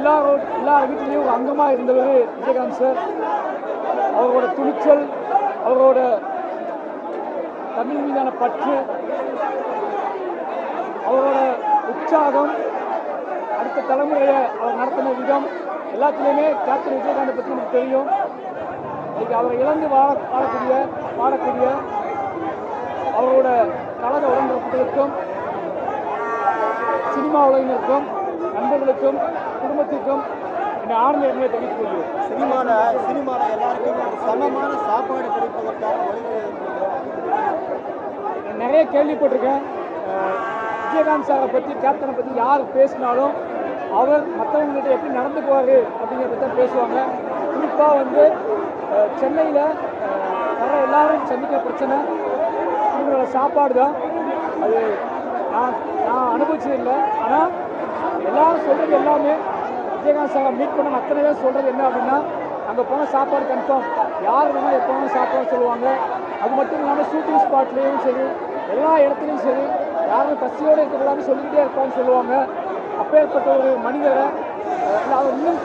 எல்லாரும் எல்லார் வீட்டிலையும் ஒரு அங்கமாக இருந்தவர் விஜயகாந்த் சார். அவரோட துணிச்சல் அவரோட தமிழ் மீதான பற்று அவரோட உற்சாகம் அடுத்த தலைமுறையை அவர் நடத்தின விதம் எல்லாத்துலேயுமே கேப்டன் விஜயகாந்தை பற்றி நமக்கு தெரியும். இன்னைக்கு அவரை இழந்து வாழ வாழக்கூடிய வாழக்கூடிய அவரோட கழக உடன்பிறப்புகளுக்கும் சினிமா உலகினருக்கும் நண்பர்களுக்கும் குடும்பத்திற்கும் ஆழ்ந்த இடங்களை தெரிவித்துக் கொள்கிறேன் சினிமால சினிமால எல்லாருக்கும் சமமான சாப்பாடு வழிமுறை நான் நிறைய கேள்விப்பட்டிருக்கேன். விஜயகாந்த் சாரை பற்றி கேப்டனை பற்றி யார் பேசினாலும் அவர் மற்றவங்கள்ட்ட எப்படி நடந்துக்குவார் அப்படிங்கிறத தான் பேசுவாங்க. குறிப்பாக வந்து சென்னையில் வர எல்லாரும் சந்திக்கிற பிரச்சனை இவங்களோட சாப்பாடு தான் அது நான் நான் அனுபவிச்சது இல்லை. ஆனால் எல்லாரும் சொல்கிறது எல்லாமே விஜயகாந்த் சார் மீட் பண்ண அத்தனை பேர் சொல்கிறது என்ன அப்படின்னா அங்கே போனால் சாப்பாடு கன்ஃபார்ம் யார் வேணால் எப்போ வேணால் சாப்பாடு சொல்லுவாங்க. அது மட்டும் இல்லாமல் ஷூட்டிங் ஸ்பாட்லேயும் சரி எல்லா இடத்துலையும் சரி யாரும் பசியோடு இருக்கிறதாலும் சொல்லிக்கிட்டே இருப்பான்னு சொல்லுவாங்க. அப்பேற்பட்ட ஒரு மனிதரை அவர் இன்னும்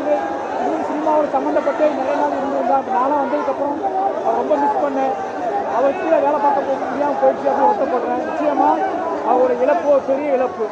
இன்னும் சினிமாவோட சம்மந்தப்பட்டு நிறைய நாள் இருந்திருந்தா நானும் வந்ததுக்கப்புறம் அவர் ரொம்ப மிஸ் பண்ணேன். அவர் கீழே வேலை பார்க்க போக முடியாமல் போயிடுச்சு அப்படின்னு வருத்தப்படுறேன். நிச்சயமாக அவரோட இழப்பு பெரிய இழப்பு.